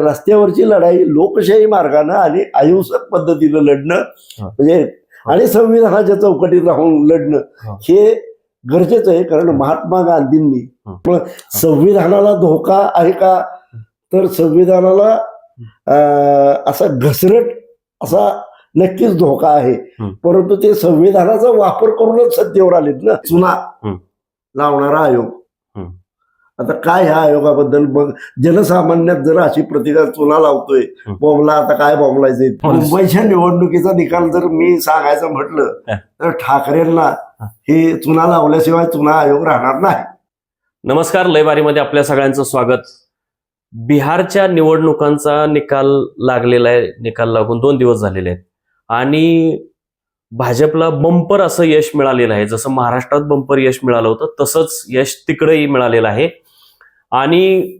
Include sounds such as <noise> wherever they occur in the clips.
रस्त्यावरची लढाई लोकशाही मार्गानं आणि अहिंसक पद्धतीनं लढणं. म्हणजे आणि संविधानाच्या चौकटीत राहून लढणं हा. गरजेचं आहे कारण महात्मा गांधींनी संविधानाला धोका आहे का तर संविधानाला असा घसरट असा नक्कीच धोका आहे. परंतु ते संविधानाचा वापर करूनच सत्तेवर आलेत ना चुना. लावणारा आयोग. आता काय ह्या आयोगाबद्दल? मग जनसामान्यात जर अशी प्रतिकार चुना लावतोय. बॉम्बला आता काय बॉम्बलायचंय हो. मुंबईच्या निवडणुकीचा निकाल जर मी सांगायचं म्हटलं. तर ठाकरेंना हे चुना लावल्याशिवाय चुना आयोग राहणार नाही. नमस्कार लयबारीमध्ये आपल्या सगळ्यांचं स्वागत. बिहारच्या निवडणुकांचा निकाल लागलेला आहे निकाल लागून दोन दिवस झालेले आहेत. आणि भाजपला बंपर असं यश मिळालेलं आहे. जसं महाराष्ट्रात बंपर यश मिळालं होतं तसंच यश तिकडेही मिळालेलं आहे. आणि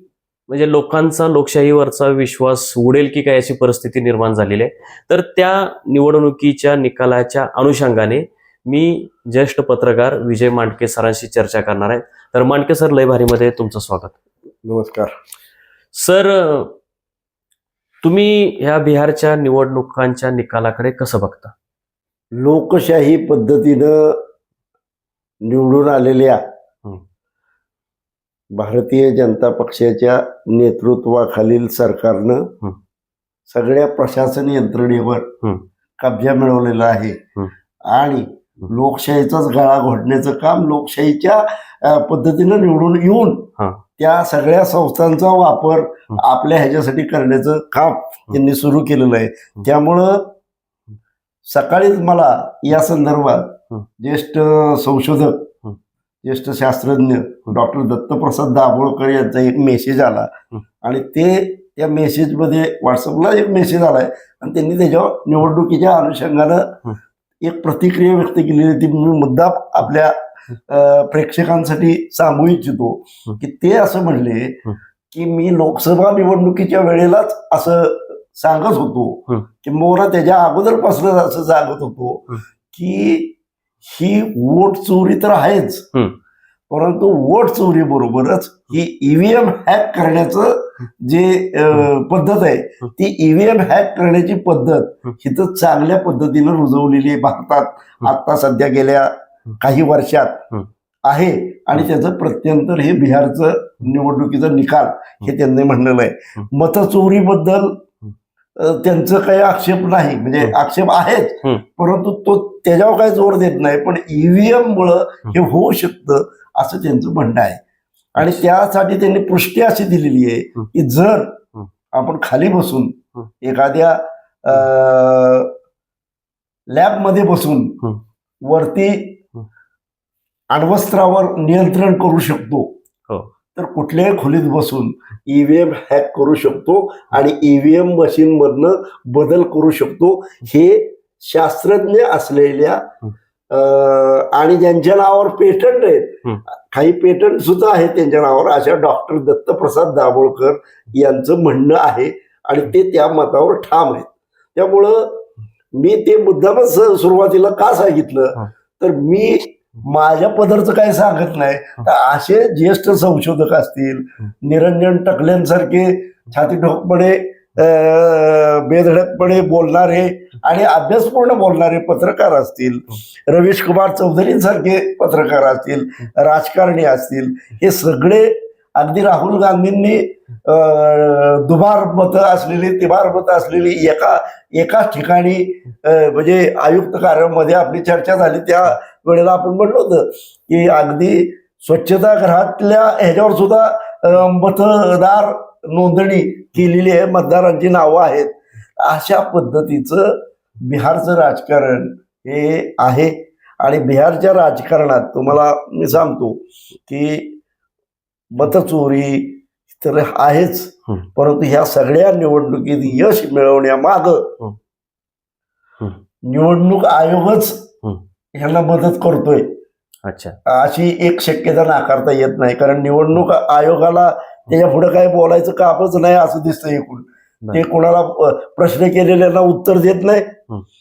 म्हणजे लोकांचा लोकशाहीवरचा विश्वास उडेल की काय अशी परिस्थिती निर्माण झालेली आहे. तर त्या निवडणुकीच्या निकालाच्या अनुषंगाने मी ज्येष्ठ पत्रकार विजय मांडके सरांशी चर्चा करणार आहे. तर मांडके सर लयभारीमध्ये तुमचं स्वागत. नमस्कार. सर तुम्ही ह्या बिहारच्या निवडणुकांच्या निकालाकडे कसं बघता? लोकशाही पद्धतीनं निवडून आलेल्या. भारतीय जनता पक्षाच्या नेतृत्वाखालील सरकारनं. सगळ्या प्रशासन यंत्रणेवर. कब्जा मिळवलेला आहे. आणि लोकशाहीचाच गळा घोटण्याचं काम लोकशाहीच्या पद्धतीनं निवडून येऊन. त्या सगळ्या संस्थांचा वापर. आपल्या ह्याच्यासाठी करण्याचं काम त्यांनी सुरू केलेलं आहे त्यामुळं सकाळीच मला या संदर्भात. ज्येष्ठ संशोधक. ज्येष्ठ शास्त्रज्ञ डॉक्टर दत्तप्रसाद दाभोळकर यांचा एक मेसेज आला. आणि ते त्या मेसेजमध्ये व्हॉट्सअपला एक मेसेज आलाय आणि त्यांनी त्याच्यावर निवडणुकीच्या अनुषंगानं. एक प्रतिक्रिया व्यक्त केलेली आहे. ती मी मुद्दा आपल्या प्रेक्षकांसाठी सांगू इच्छितो. की ते असं म्हणले. की मी लोकसभा निवडणुकीच्या वेळेलाच असं सांगत होतो. की मोरा त्याच्या अगोदरपासून असं सांगत होतो. की ही वोट चोरी तर आहेच. परंतु वोट चोरी बरोबरच ही ईव्हीएम हॅक करण्याचं जे पद्धत आहे. ती ईव्हीएम हॅक करण्याची पद्धत हं. तर चांगल्या पद्धतीनं रुजवलेली आहे भारतात. आता सध्या गेल्या. काही वर्षात. आहे आणि त्याचं प्रत्यंतर हे बिहारचं निवडणुकीचा निकाल हे त्यांनी म्हणलेलं आहे. मतचोरीबद्दल त्यांचं काही आक्षेप नाही म्हणजे. आक्षेप आहेच हं. परंतु तो त्याच्यावर काही जोर देत नाही पण ईव्हीएम मुळे हे होऊ शकतं असं त्यांचं म्हणणं आहे आणि त्यासाठी त्यांनी पुष्टी अशी दिलेली आहे. की जर. आपण खाली बसून. एखाद्या लॅबमध्ये बसून हं. वरती. अण्वस्त्रावर नियंत्रण करू शकतो हो. तर कुठल्याही खोलीत बसून ईव्हीएम हॅक करू शकतो आणि ईव्हीएम मशीन मधनं बदल करू शकतो हे शास्त्रज्ञ असलेल्या आणि ज्यांच्या नावावर पेटंट आहेत. काही पेटंट सुद्धा आहेत त्यांच्या नावावर अशा डॉक्टर दत्तप्रसाद दाभोळकर यांचं म्हणणं आहे आणि ते त्या मतावर ठाम आहेत त्यामुळं मी ते मुद्दामच सुरुवातीला का सांगितलं. तर मी माझ्या पदरचं काही सांगत नाही. तर असे ज्येष्ठ संशोधक असतील. निरंजन टकल्यांसारखे छाती ठोकपणे बेधडकपणे बोलणारे आणि अभ्यासपूर्ण बोलणारे पत्रकार असतील रवीश कुमार चौधरींसारखे पत्रकार असतील राजकारणी असतील हे सगळे अगदी राहुल गांधींनी दुभार दुबार मतं असलेली तिबार मतं असलेली एका एकाच ठिकाणी म्हणजे आयुक्त कार्यामध्ये आपली चर्चा झाली. त्या वेळेला आपण म्हणलं होतं की अगदी स्वच्छतागृहातल्या ह्याच्यावर सुद्धा मतदार नोंदणी केलेली आहे मतदारांची नावं आहेत. अशा पद्धतीचं बिहारचं राजकारण हे आहे. आणि बिहारच्या राजकारणात तुम्हाला मी सांगतो की मतचोरी तर आहेच. परंतु ह्या सगळ्या निवडणुकीत यश मिळवण्यामाग. निवडणूक आयोगच हं. ह्याला मदत करतोय अच्छा अशी एक शक्यता नाकारता येत नाही कारण निवडणूक आयोगाला त्याच्या पुढे काय बोलायचं कामच नाही असं दिसतं एकूण. ते कोणाला प्रश्न केलेल्यांना उत्तर देत नाही.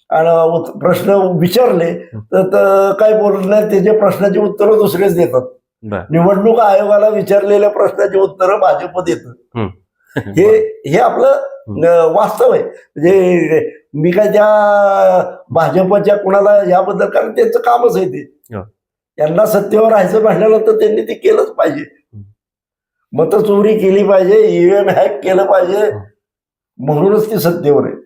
आणि प्रश्न विचारले तर काय बोलत नाही त्याच्या प्रश्नाची उत्तरं दुसरेच देतात निवडणूक आयोगाला विचारलेल्या प्रश्नाची उत्तरं भाजप देतं हं. <laughs> हे हे आपलं वास्तव आहे. म्हणजे मी काय त्या भाजपच्या कुणाला याबद्दल कारण त्यांचं कामच आहे ते. हो. त्यांना सत्तेवर राहायचं म्हटल्यानंतर त्यांनी ते केलंच पाहिजे. मत चोरी केली पाहिजे ईव्हीएम हॅक केलं पाहिजे. म्हणूनच ती सत्तेवर आहेत.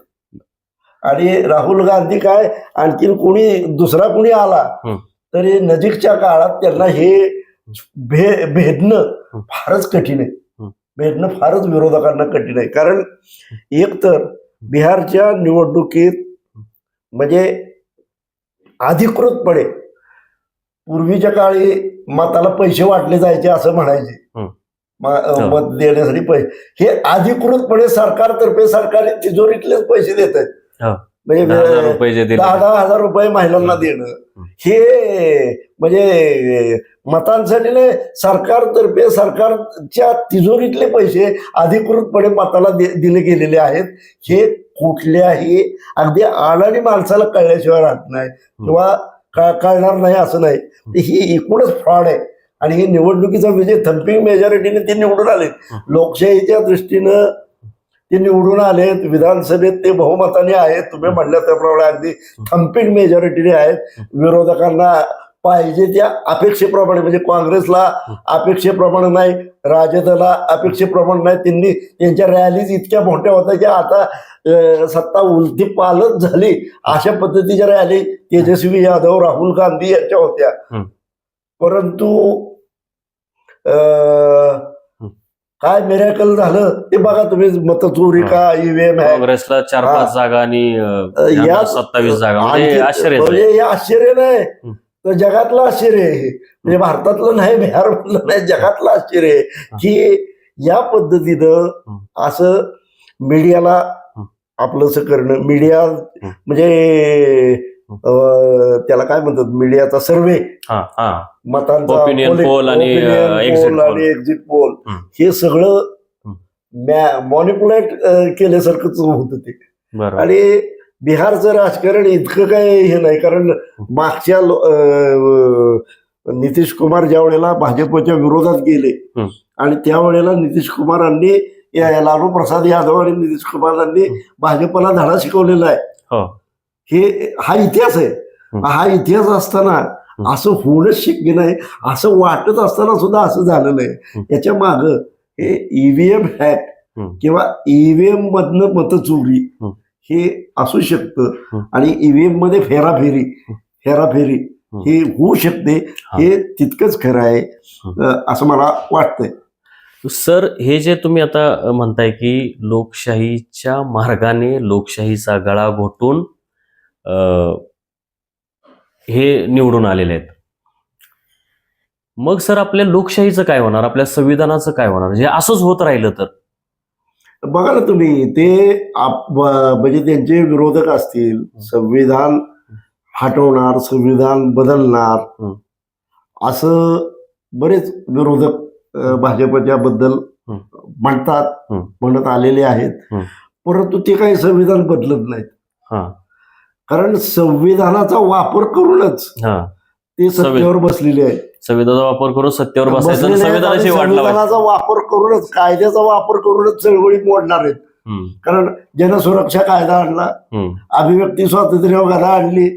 आणि राहुल गांधी काय आणखीन कोणी दुसरा कोणी आला हं. तरी नजीकच्या काळात त्यांना हे भे भेदणं. फारच कठीण आहे. भेदणं फारच विरोधकांना कठीण आहे कारण एक तर बिहारच्या निवडणुकीत म्हणजे अधिकृतपणे पूर्वीच्या काळी मताला पैसे वाटले जायचे असं म्हणायचे. मत देण्यासाठी पैसे हे अधिकृतपणे सरकारतर्फे सरकारी तिजोरीतलेच पैसे देत आहेत. म्हणजे दहा हजार रुपये जे दिले. दहा दहा हजार रुपये महिलांना देणं. हे म्हणजे मतांसाठी नाही सरकारतर्फे सरकारच्या तिजोरीतले पैसे अधिकृतपणे मताला दिले गेलेले आहेत. हे कुठल्याही अगदी अडाणी माणसाला कळल्याशिवाय राहत नाही किंवा कळणार नाही असं नाही. ही एकूणच फ्रॉड आहे. आणि ही निवडणुकीचा विजय थम्पिंग मेजॉरिटीने ते निवडून आले लोकशाहीच्या दृष्टीनं ते निवडून आलेत विधानसभेत ते बहुमताने आहेत. तुम्ही म्हणल्या त्याप्रमाणे अगदी थम्पिंग मेजॉरिटीने आहेत. विरोधकांना पाहिजे त्या अपेक्षेप्रमाणे म्हणजे काँग्रेसला अपेक्षेप्रमाणे नाही राजदला अपेक्षेप्रमाणे नाही त्यांनी त्यांच्या रॅलीज इतक्या मोठ्या होत्या की आता सत्ता उलटी पालत झाली. अशा पद्धतीच्या रॅली तेजस्वी यादव राहुल गांधी यांच्या होत्या. परंतु काय मिरॅकल झालं ते बघा तुम्ही मतचोरी का ईव्हीएम आहे काँग्रेसला चार. पाच जागा आणि अं, या- सत्तावीस जागा म्हणजे आणखी- आश्चर्य म्हणजे हे आश्चर्य नाही हं. तर जगातलं आश्चर्य आहे हे. म्हणजे भारतातलं नाही बिहारमधलं नाही जगातलं आश्चर्य आहे की या पद्धतीनं हं. असं मीडियाला हं. आपलंसं करणं मीडिया म्हणजे त्याला काय म्हणतात मीडियाचा सर्वे हा हा मतांचा आणि, एक्झिट पोल हं. हे सगळं हं. मॉनिपुलेट केल्यासारखंच होतं ते आणि बिहारचं राजकारण इतकं काय हे नाही कारण मागच्या नितीश कुमार ज्या वेळेला भाजपच्या विरोधात गेले हं. आणि त्यावेळेला नितीश कुमारांनी या- लालू प्रसाद यादव आणि नितीश कुमारांनी हं. भाजपला धडा शिकवलेला आहे हो हे इतिहास आहे हं. इतिहास असताना असं होणंच शक्य नाही असं वाटत असताना सुद्धा असं झालेलं आहे. याच्या माग हे ईव्हीएम हॅक हं. किंवा ईव्हीएम मधनं मतचोरी हं. हे असू शकतं. आणि ईव्हीएममध्ये फेराफेरी फेराफेरी हं. होऊ शकते हा. तितकंच खरं आहे असं मला वाटतंय सर हे जे तुम्ही आता म्हणताय की लोकशाहीच्या मार्गाने लोकशाहीचा गळा घोटून हे निवडून आलेले आहेत. मग सर आपल्या लोकशाहीचं काय होणार? आपल्या संविधानाचं काय होणार? जे असंच होत राहिलं तर. बघा ना तुम्ही ते म्हणजे त्यांचे विरोधक असतील संविधान हटवणार संविधान बदलणार हं. असं बरेच विरोधक भाजपच्या बद्दल हं. म्हणतात हं. म्हणत आलेले आहेत. हं. परंतु ते काही संविधान बदलत नाहीत. हा. कारण संविधानाचा वापर करूनच हा. ते सत्तेवर बसलेले आहेत. संविधानाचा वापर करून सत्तेवर बसायचं आणि बसलेले आहेत संविधानाची आणि वाट लावायची. संविधानाचा वापर करूनच कायद्याचा वापर करूनच चळवळी मोडणार आहेत. कारण जनसुरक्षा कायदा आणला अभिव्यक्ती स्वातंत्र्य वगैरे आणली.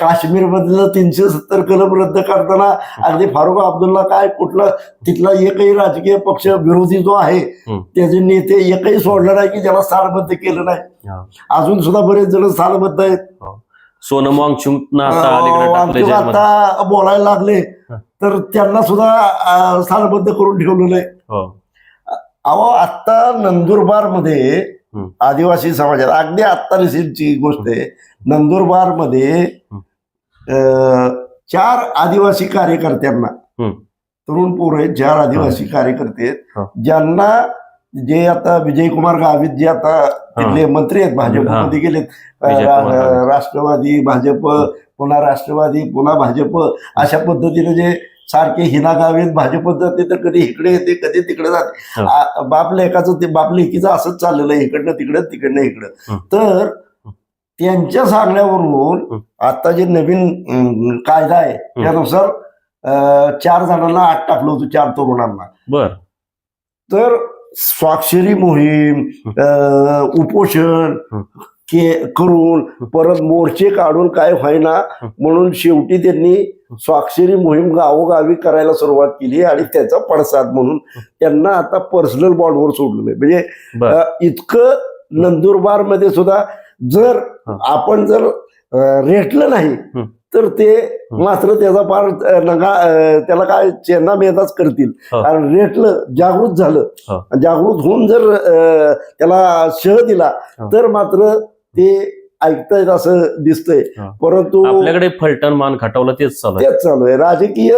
काश्मीर मधलं तीनशे सत्तर कलम रद्द करताना अगदी फारुख अब्दुल्ला काय कुठला तिथला एकही राजकीय पक्ष विरोधी जो आहे. त्याचे नेते एकही सोडलं नाही की ज्याला स्थानबद्ध केलं नाही. हा. अजून सुद्धा बरेच जण स्थानबद्ध आहेत. सोनम वांगचुकनं आता बोलायला लागले तर त्यांना सुद्धा स्थानबद्ध करून ठेवलेलं आहे. हो. अहो आत्ता नंदुरबारमध्ये हं. आदिवासी समाजात अगदी आत्ता रिसेंटची गोष्ट आहे नंदुरबारमध्ये. अं, चार आदिवासी कार्यकर्त्यांना. तरुण पोर आहेत चार आदिवासी कार्यकर्ते आहेत. ज्यांना जे आता विजयकुमार गावित जे आता तिथले मंत्री आहेत भाजपमध्ये गेलेत. राष्ट्रवादी भाजप पुन्हा राष्ट्रवादी पुन्हा भाजप अशा पद्धतीने जे सारखे हिना गावीत भाजपत जाते तर कधी इकडे येते कधी तिकडे जाते. बाप लेकाचं ते बाप लेकीचं असंच चाललेलं आहे इकडनं तिकडं तिकडनं इकडं. तर त्यांच्या सांगण्यावरून. आता जे नवीन कायदा आहे त्यानुसार चार जणांना आत टाकलं होतं चार तरुणांना. बर. तर स्वाक्षरी मोहीम उपोषण. के करून परत मोर्चे काढून काय व्हायना. म्हणून शेवटी त्यांनी स्वाक्षरी मोहीम गावोगावी करायला सुरुवात केली आणि त्याचा पडसाद म्हणून त्यांना आता पर्सनल बॉन्डवर सोडलेलं आहे म्हणजे इतकं नंदुरबारमध्ये सुद्धा जर. आपण जर रेटलं नाही. तर ते. मात्र त्याचा फार नगा त्याला काय चेंदा मेदाच करतील. कारण रेटलं जागृत झालं. जागृत होऊन जर त्याला शह दिला. तर मात्र ते ऐकतायत असं दिसतंय. परंतु आपल्याकडे फलटण मान खटवलं तेच चालू तेच चालू आहे राजकीय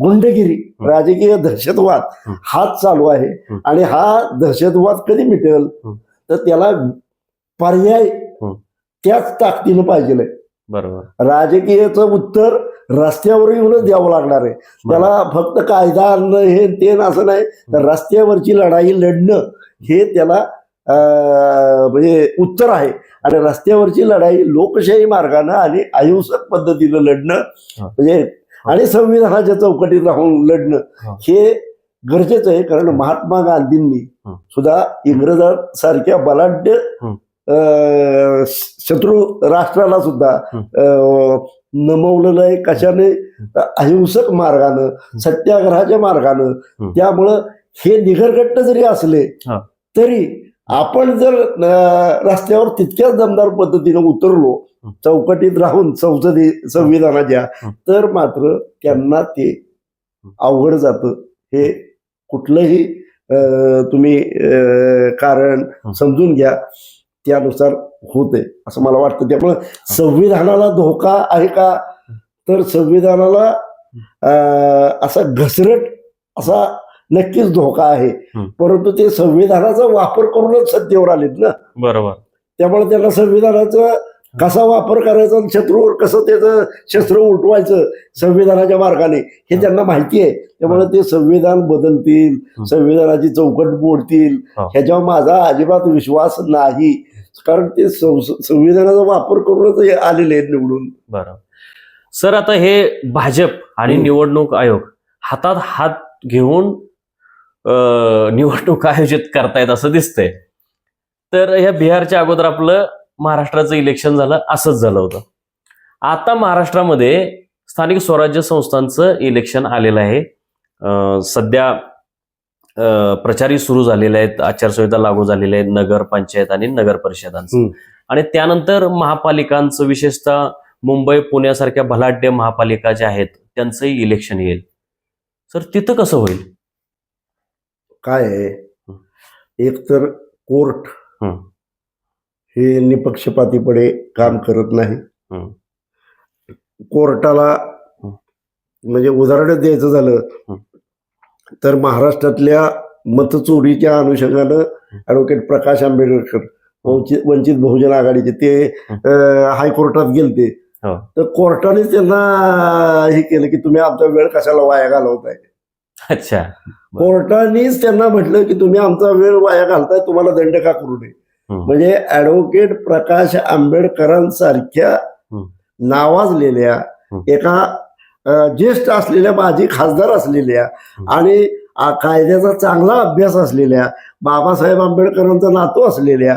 गुंडगिरी. राजकीय दहशतवाद. हाच चालू आहे. आणि हा दहशतवाद कधी मिटेल. तर त्याला पर्याय. त्याच ताकदीनं पाहिजे बरोबर राजकीयचं उत्तर रस्त्यावर येऊनच द्यावं लागणार आहे त्याला फक्त कायदा आणणं हे ते न असं नाही तर रस्त्यावरची लढाई लढणं हे त्याला म्हणजे उत्तर आहे आणि रस्त्यावरची लढाई लोकशाही मार्गानं आणि अहिंसक पद्धतीनं लढणं. म्हणजे आणि संविधानाच्या चौकटीत राहून लढणं हा. गरजेचं आहे कारण महात्मा गांधींनी. सुद्धा इंग्रजांसारख्या बलाढ्य शत्रू राष्ट्राला सुद्धा. अं, नमवलेलं आहे कशाने अहिंसक मार्गानं सत्याग्रहाच्या मार्गानं. त्यामुळं हे निगरगट्ट जरी असले. तरी आपण जर रस्त्यावर तितक्याच दमदार पद्धतीनं उतरलो. चौकटीत राहून संसदी संविधानाच्या. तर मात्र त्यांना ते अवघड जातं. हे कुठलंही तुम्ही कारण. समजून घ्या त्यानुसार होते असं मला वाटतं. त्यामुळं संविधानाला धोका आहे का? तर संविधानाला असा घसरट असा नक्कीच धोका आहे. परंतु ते संविधानाचा वापर करूनच सत्तेवर आलेत ना? बरोबर. त्यामुळे त्यांना संविधानाचा कसा वापर करायचा आणि शत्रूवर कसं त्याचं शस्त्र उलटवायचं संविधानाच्या मार्गाने हे त्यांना माहिती आहे. त्यामुळे ते संविधान बदलतील. संविधानाची चौकट मोडतील. ह्याच्यावर माझा अजिबात विश्वास नाही. कारण ते संविधानाचा वापर करूनच हे आलेले आहेत निवडून. बरोबर सर आता हे भाजप आणि. निवडणूक आयोग हातात हात घेऊन निवडणूक आयोजित करतायत असं दिसतंय. तर ह्या बिहारच्या अगोदर आपलं महाराष्ट्राचं इलेक्शन झालं असंच झालं होतं. आता महाराष्ट्रामध्ये स्थानिक स्वराज्य संस्थांचं इलेक्शन आलेलं आहे. सध्या प्रचारही सुरू झालेले आहेत आचारसंहिता लागू झालेली आहे नगर पंचायत आणि नगर परिषदांचं. आणि त्यानंतर महापालिकांचं विशेषतः मुंबई पुण्यासारख्या भलाढ्य महापालिका ज्या आहेत त्यांचंही इलेक्शन येईल. सर तिथं कसं होईल? काय आहे एक तर कोर्ट हं. निपक्षपातीपणे काम करत नाही. कोर्टाला. म्हणजे उदाहरण द्यायचं झालं. तर महाराष्ट्रातल्या मतचोरीच्या अनुषंगानं ऍडव्होकेट प्रकाश आंबेडकर वंचित वंचित बहुजन आघाडीचे ते हायकोर्टात गेलते हो. तर कोर्टाने त्यांना हे केलं की तुम्ही आमचा वेळ कशाला वाया घालवताय अच्छा कोर्टानेच त्यांना म्हटलं की तुम्ही आमचा वेळ वाया घालताय तुम्हाला दंड का करू नये. म्हणजे ऍडव्होकेट प्रकाश आंबेडकरांसारख्या. नावाजलेल्या. एका ज्येष्ठ असलेल्या माजी खासदार असलेल्या. आणि कायद्याचा चांगला अभ्यास असलेल्या बाबासाहेब आंबेडकरांचा नातू असलेल्या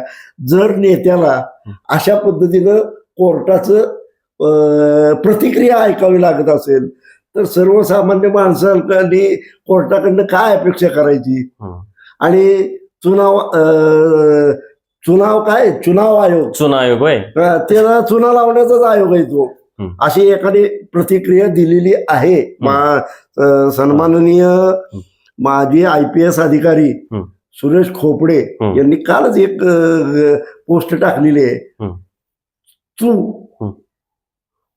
जर नेत्याला अशा पद्धतीनं कोर्टाचं प्रतिक्रिया ऐकावी लागत असेल तर सर्वसामान्य माणसांनी कोर्टाकडनं काय अपेक्षा करायची हं. आणि चुनाव चुनाव काय चुनाव आयोग चुना आयोग त्याला चुना लावण्याचाच आयोग आहे तो. अशी एखादी प्रतिक्रिया दिलेली आहे मा- सन्माननीय माजी आय पी एस अधिकारी. सुरेश खोपडे. यांनी कालच एक पोस्ट टाकलेली आहे हं.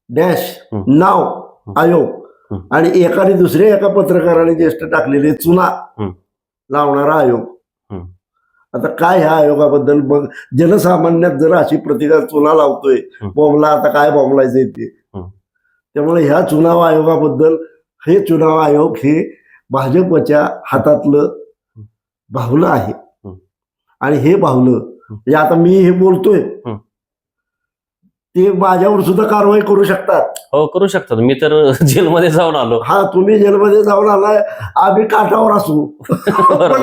डॅश. नाव. आयोग. आणि एकाने दुसऱ्या एका पत्रकाराने ज्येष्ठ टाकलेले चुना. लावणारा आयोग. आता काय ह्या आयोगाबद्दल मग जनसामान्यात जर अशी प्रतिकार चुना लावतोय. बॉम्बला आता काय बॉम्बलायचंय ते. त्यामुळे ह्या चुनाव आयोगाबद्दल हे चुनाव आयोग हे भाजपच्या हातातलं बाहुलं आहे. आणि हे बाहुलं म्हणजे आता मी हे बोलतोय. ते माझ्यावर सुद्धा कारवाई करू शकतात हो करू शकतात मी तर <laughs> जेलमध्ये जाऊन आलो हा तुम्ही जेलमध्ये जाऊन आलाय आम्ही काठावर असू <laughs> पण.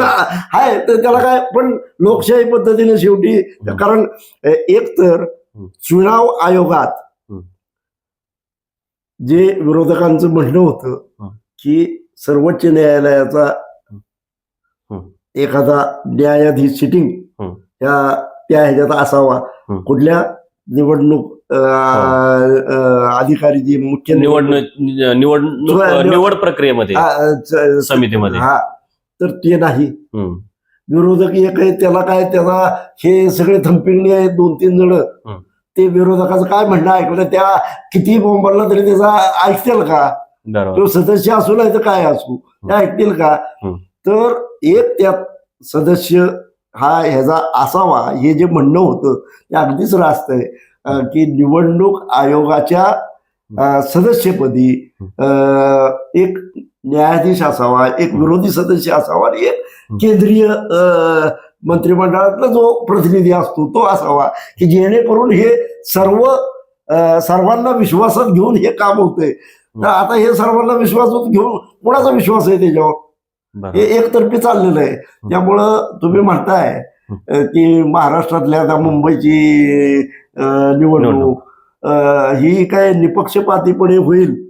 हाय तर त्याला काय पण लोकशाही पद्धतीने शेवटी. कारण एक तर. चुनाव आयोगात. जे विरोधकांचं म्हणणं होतं. की सर्वोच्च न्यायालयाचा. एखादा न्यायाधीश सिटिंग. त्या ह्याच्यात असावा. कुठल्या निवडणूक अधिकारी जी मुख्य निवडणूक निवडणूक निवड- प्रक्रियेमध्ये समितीमध्ये. हा तर ते नाही. विरोधक एक आहे त्याला काय त्याला हे सगळे थंपिंगणी आहेत दोन तीन जण. ते विरोधकाचं काय म्हणणं ऐकलं त्या किती बोंबडला तरी त्याचा ऐकतील का? तो सदस्य असू नाही तर काय असू? ते ऐकतील का. तर एक त्यात सदस्य हा ह्याचा असावा हे जे म्हणणं होतं ते अगदीच रास्त आहे. की निवडणूक आयोगाच्या सदस्यपदी एक न्यायाधीश असावा एक विरोधी सदस्य असावा आणि एक केंद्रीय मंत्रिमंडळातला जो प्रतिनिधी असतो तो असावा की जेणेकरून हे सर्व सर्वांना विश्वासात घेऊन हे काम होतंय. तर आता हे सर्वांना विश्वासात घेऊन कोणाचा विश्वास आहे त्याच्यावर? हे एकतर्फी चाललेलं आहे. त्यामुळं तुम्ही म्हणताय की महाराष्ट्रातल्या आता मुंबईची निवडणूक. ही काय निपक्षपातीपणे होईल?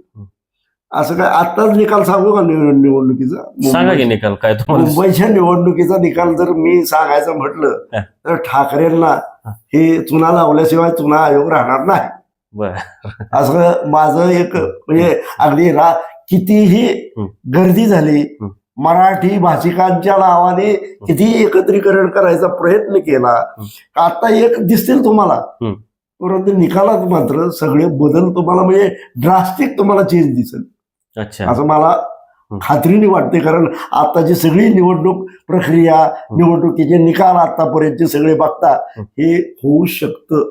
असं काय आत्ताच निकाल सांगू का निव- निवडणुकीचा? सांगा की निकाल काय मुंबईच्या निवडणुकीचा निकाल जर मी सांगायचं म्हटलं. तर ठाकरेंना हे. चुना लावल्याशिवाय चुना आयोग राहणार नाही. असं माझं एक म्हणजे अगदी रा कितीही. गर्दी झाली. मराठी भाषिकांच्या नावाने किती एकत्रीकरण करायचा प्रयत्न केला आता एक दिसतील तुम्हाला. परंतु निकालात मात्र सगळे बदल तुम्हाला म्हणजे ड्रास्टिक तुम्हाला चेंज दिसेल अच्छा असं मला. खात्रीने वाटते कारण आताची सगळी निवडणूक प्रक्रिया निवडणुकीचे निकाल आतापर्यंतचे सगळे बघता हं. होऊ शकतं.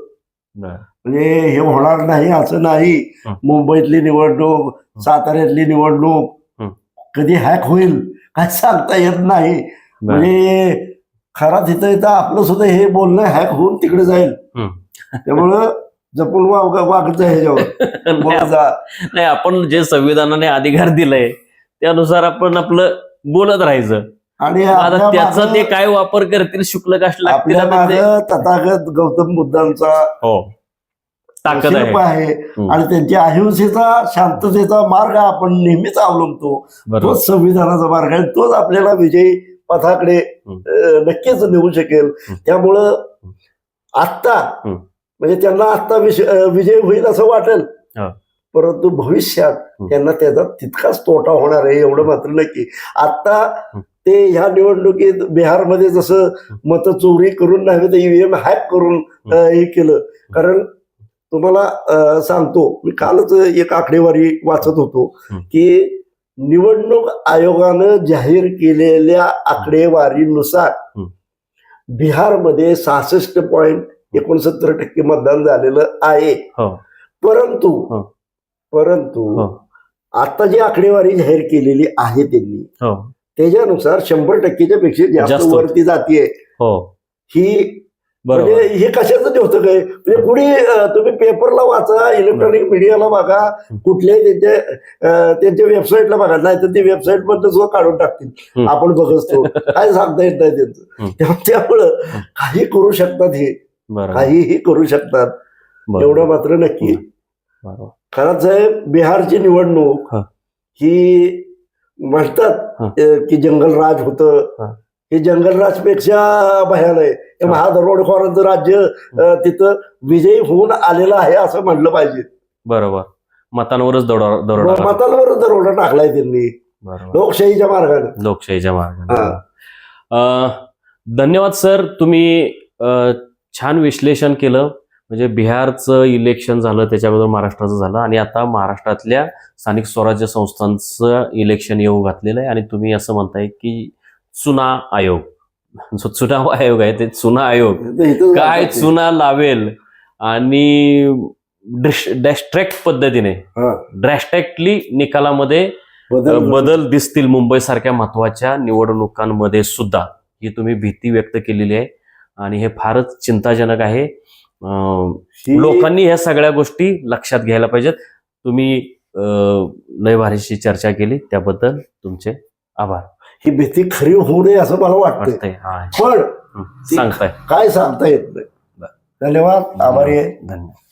म्हणजे हे होणार नाही असं नाही. मुंबईतली निवडणूक साताऱ्यातली निवडणूक. कधी हॅक होईल काय सांगता येत नाही. म्हणजे खरा तिथं इथं आपलं सुद्धा हे बोलणं हॅक होऊन तिकडे जाईल. त्यामुळं जपून वाग वागत <laughs> नाही, आपण जे संविधानाने अधिकार दिलाय त्यानुसार आपण आपलं बोलत राहायचं. आणि त्याचा ते काय वापर करतील शुक्ल काष्ट लागतील आपल्या तथागत गौतम बुद्धांचा हो. ताकद आहे शिल्प आहे. आणि त्यांच्या अहिंसेचा शांततेचा मार्ग आपण नेहमीच अवलंबतो तोच संविधानाचा मार्ग आहे तोच आपल्याला विजयी पथाकडे नक्कीच नेऊ शकेल. त्यामुळं आत्ता. म्हणजे त्यांना आत्ता विजय होईल असं वाटेल. परंतु भविष्यात. त्यांना त्याचा तितकाच तोटा होणार आहे एवढं मात्र नक्की आता. ते ह्या निवडणुकीत बिहारमध्ये जसं मत चोरी करून नाही तर ईव्हीएम हॅक करून हे केलं कारण तुम्हाला सांगतो मी कालच एक आकडेवारी वाचत होतो. की निवडणूक आयोगानं जाहीर केलेल्या आकडेवारीनुसार. बिहारमध्ये सहासष्ट पॉईंट एकोणसत्तर टक्के मतदान झालेलं आहे हो परंतु हं. परंतु हो. आता जी आकडेवारी जाहीर केलेली आहे त्यांनी त्याच्यानुसार शंभर टक्केच्या पेक्षा जास्त. वरती जातीये हो ही म्हणजे हे कशाचं होतं काय म्हणजे कुणी तुम्ही पेपरला वाचा इलेक्ट्रॉनिक मीडियाला बघा कुठल्याही त्यांच्या त्यांच्या वेबसाईटला बघा नाही तर ते वेबसाईट मधलं सुद्धा काढून टाकतील. आपण बघतो काय सांगता येत नाही त्यांचं. त्या- त्यामुळं काही करू शकतात हे. काहीही करू शकतात. एवढं मात्र नक्की. खरंच साहेब बिहारची निवडणूक हं. म्हणतात की जंगलराज होतं. हं. जंगलराजपेक्षा भयान आहे. हे हं. राज्य तिथं विजयी होऊन आलेलं आहे असं म्हणलं पाहिजे. बरोबर. मतांवरच दरोडा दरोडा टाकला. मतांवर दरोडा टाकलाय त्यांनी. बरोबर. लोकशाहीच्या मार्गाने. लोकशाहीच्या मार्गाने. अं, धन्यवाद सर. तुम्ही अं, छान विश्लेषण केलं. म्हणजे बिहारचं इलेक्शन झालं त्याच्या अगोदर महाराष्ट्राचं झालं. आणि आता महाराष्ट्रातल्या स्थानिक स्वराज्य संस्थांचं इलेक्शन येऊ घातलेलं आहे. आणि तुम्ही असं म्हणताय की चुना आयोग. जो चुनाव आयोग आहे ते चुना आयोग. काय. चुना लावेल आणि डॅस्ट्रॅक्ट पद्धतीने. ड्रॅस्ट्रॅक्टली निकालामध्ये बदल बदल दिसतील मुंबईसारख्या महत्त्वाच्या निवडणुकांमध्ये सुद्धा. ही तुम्ही भीती व्यक्त केलेली आहे आणि हे फारच चिंताजनक आहे. ही- लोकांनी ह्या सगळ्या गोष्टी लक्षात घ्यायला पाहिजेत. तुम्ही लय भारीशी चर्चा केली. त्याबद्दल तुमचे आभार. ही भीती खरी होऊ नये असं मला वाटतंय. हा. पण सांगताय. काय सांगता येत नाही. धन्यवाद. आभारी आहे. धन्यवाद.